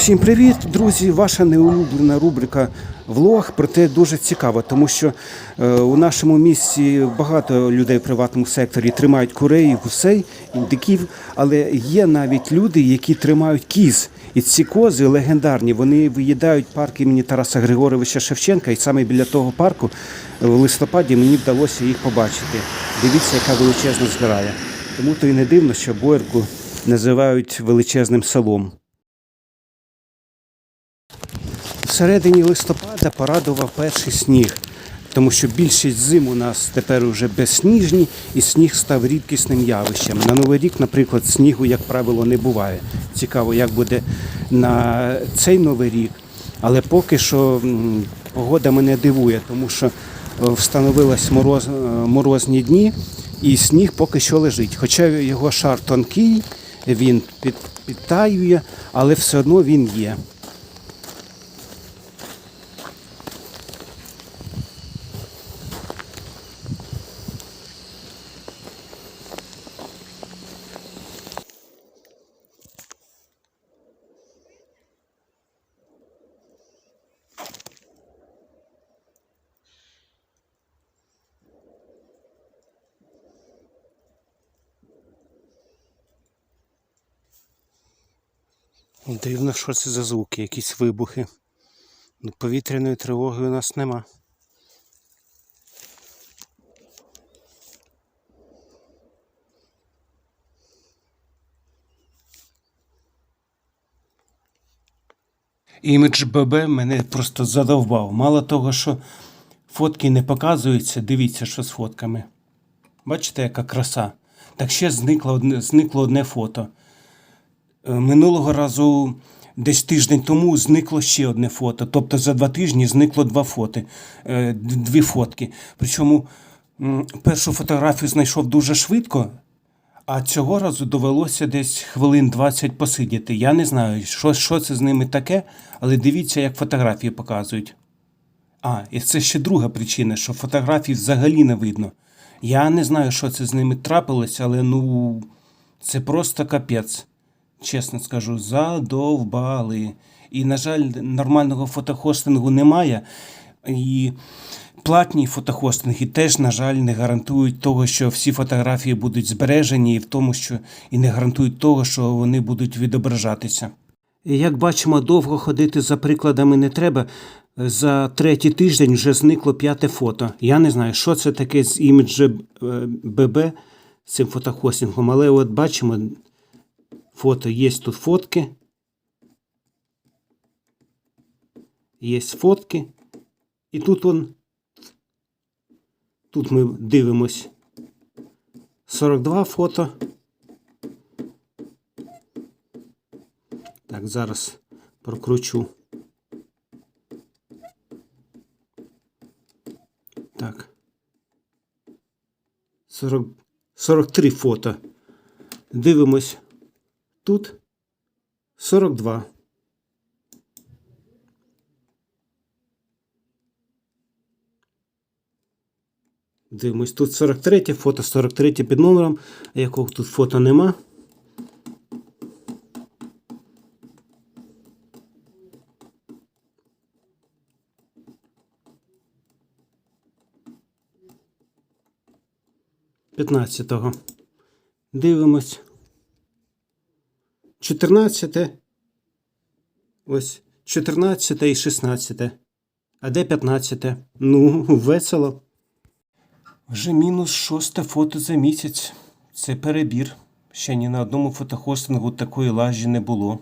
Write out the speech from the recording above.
Всім привіт, друзі! Ваша неулюблена рубрика влог, проте дуже цікаво, тому що е, у нашому місті багато людей в приватному секторі тримають курей, гусей, індиків, але є навіть люди, які тримають кіз. І ці кози легендарні. Вони виїдають парк імені Тараса Григоровича Шевченка, і саме біля того парку в листопаді мені вдалося їх побачити. Дивіться, яка величезна зграя. Тому то і не дивно, що Боярку називають величезним селом. Всередині листопада порадував перший сніг, тому що більшість зим у нас тепер уже безсніжні, і сніг став рідкісним явищем. На Новий рік, наприклад, снігу, як правило, не буває. Цікаво, як буде на цей новий рік. Але поки що погода мене дивує, тому що е, встановились мороз, е, морозні дні, і сніг поки що лежить. Хоча його шар тонкий, він під, підтаює, але все одно він є. Дивно, що це за звуки, якісь вибухи. Ну, Повітряної тривоги у нас нема. Імідж ББ мене просто задовбав. Мало того, що фотки не показуються, дивіться, що з фотками. Бачите, яка краса. Так ще зникло зникло одне фото. Е, Минулого разу, десь тиждень тому, зникло ще одне фото. Тобто за два тижні зникло два фото, е, дві фотки. Причому першу фотографію знайшов дуже швидко, а цього разу довелося десь хвилин 20 посидіти. Я не знаю, що, що це з ними таке, але дивіться, як фотографії показують. А, і це ще друга причина, що фотографій взагалі не видно. Я не знаю, що це з ними трапилось, але ну це просто капець. Чесно скажу, задовбали. І, на жаль, нормального фотохостингу немає. І платні фотохостинги теж, на жаль, не гарантують того, що всі фотографії будуть збережені, і в тому, що і не гарантують того, що вони будуть відображатися. Як бачимо, довго ходити за прикладами не треба. За третій тиждень вже зникло п'яте фото. Я не знаю, що це таке з іміджем е, ББ з цим фотохостингом, але от бачимо, фото є тут фотки. Є фотки. І тут он. Тут ми дивимось 42 фото. Так, зараз прокручу. Так. 40, 43 фото. Дивимось. Тут 42. Дивимось, тут 43 фото, 43 під номером, якого тут фото нема. П'ятнадцятого. Дивимось. 14. Ось 14 і 16. А де 15? Ну, весело. Вже мінус шосте фото за місяць. Це перебір. Ще ні на одному фотохостингу такої лажі не було.